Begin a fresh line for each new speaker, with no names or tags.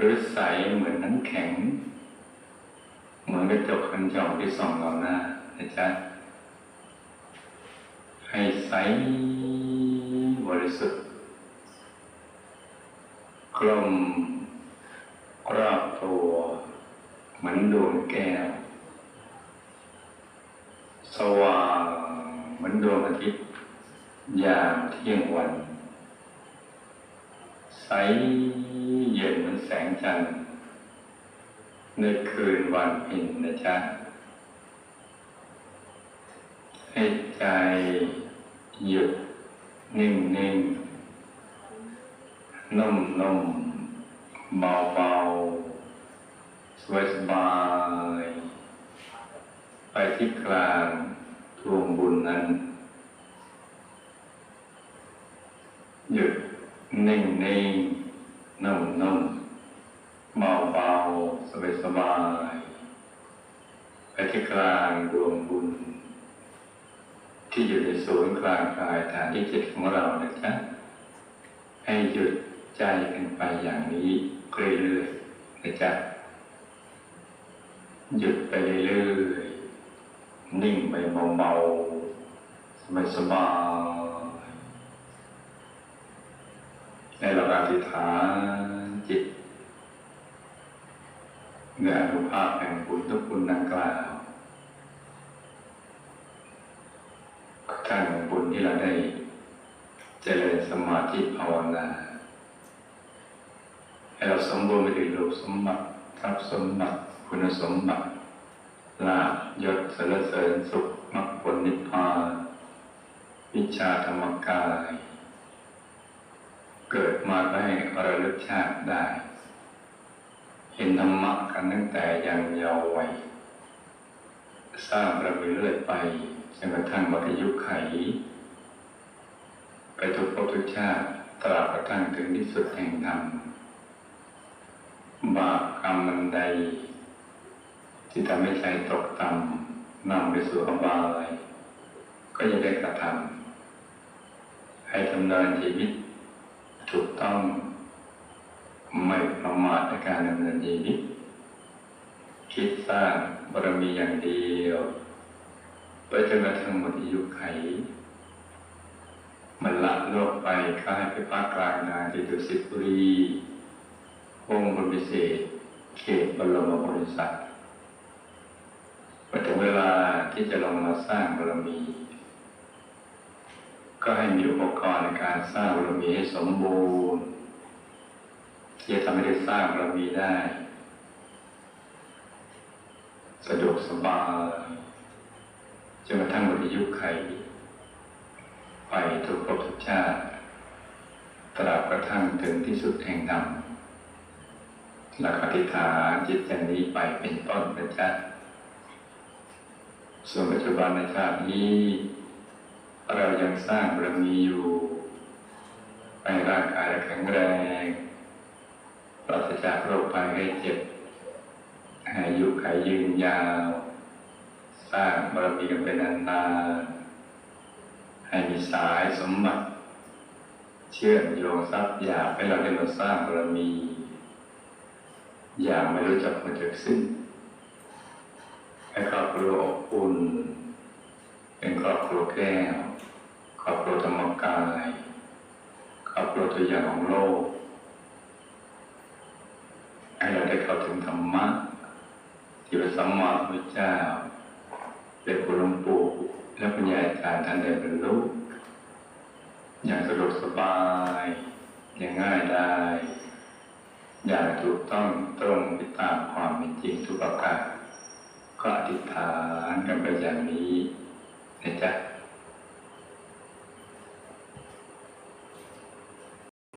หรือใสเหมือนน้ำแข็ง เหมือนกระจกคันช่องที่ส่องเราหน้านะจ๊ะให้ใสบริสุทธิ์กลมรอบตัวเหมือนดวงแก้ว สว่างเหมือนดวงอาทิตย์ยามเที่ยงวัน ใส เย็นเหมือนแสงจันทร์ในคืนวันเพ็ญนะจ๊ะ ให้ใจหยุดนิ่งนิ่งนุ่มนุ่มเบาเบาสบายสบาย ไปที่กลางทวงบุญนั้น หยุดนิ่งนิ่ง นุ่มนุ่มเบาเบาสบายสบายไปที่กลางดวงบุญ ที่อยู่ในศูนย์กลางกายฐานที่เจิตของเรานะจ๊ะให้หยุดใจกันไปอย่างนี้เรื่อยๆนะจ๊ะหยุดไปเรื่อยๆนิ่งไปเบาๆสบายๆ ในเราอธิษฐานจิตเงื่ออนุภาพแห่งบุญทุกคุณดังกล่าวท่านบุญที่เราได้เจริญสมาธิภาวนาให้เราสมบูรณ์ไปด้วยรูปสมบัติทรัพย์สมบัติคุณสมบัติลาภยศสรรเสริญสุขมรรคผลนิพพานวิชาธรรมกาย เกิดมาก็ให้ระลึกชาติได้ เห็นธรรมะกันตั้งแต่ยังเยาว์วัยสร้างบารมีเรื่อยไปจนกระทั่งมรรยุคไข ไปทุกภพทุกชาติตราบกระทั่งถึงที่สุดแห่งธรรมบาปกรรมมันใด ที่ทำให้ใจตกต่ำนำไปสู่อบายก็ยังได้กระทำให้ดำเนินชีวิต ถูกต้องไม่ประมาทในการดำเนินชีวิตคิดสร้างบารมีอย่างเดียว ไปจนกระทั่งหมดอายุไข มันละโลกไปข้าให้ไปภาคกลางนาที่ดุสิบุรีองค์บนพิเศษ เขตบรมบริษัทพอถึงเวลาที่จะลงมาสร้างบารมี ก็ให้มีอุปกรณ์ในการสร้างบารมีให้สมบูรณ์ที่จะทำให้ได้สร้างบารมีได้ สะดวกสบายจนกระทั่งหมดอายุไข ไปทุกภพทุกชาติตราบกระทั่งถึงที่สุดแห่งธรรมหลักอธิษฐานจิตอย่างนี้ไปเป็นต้นเป็นชาติส่วนปัจจุบันในชาตินี้ เรายังสร้างบารมีอยู่ให้ร่างกายแข็งแรงปราศจากโรคภัยไข้เจ็บอายุขายยืนยาว สร้างบารมีกันเป็นนานๆให้มีสายสมบัติ เชื่อมโยงทรัพย์อยากให้เราได้มาสร้างบารมี อย่างไม่รู้จักมาจากสิ้นให้ครอบครัวอบอุ่นเป็นครอบครัวแก้ว รอบครัวธรรมกายครอบครัวตัวอย่างของโลก ให้เราได้เข้าถึงธรรมะที่พระสัมมาสัมพุทธเจ้าเป็นคุณหลงปู่และปัญญาจารย์ท่านได้บรรลุอย่างสะดวกสบาย อย่างง่ายได้ อย่างถูกต้องตรงไปตามความเป็นจริงทุกประการก็อธิษฐานกันไปอย่างนี้นะจ๊ะ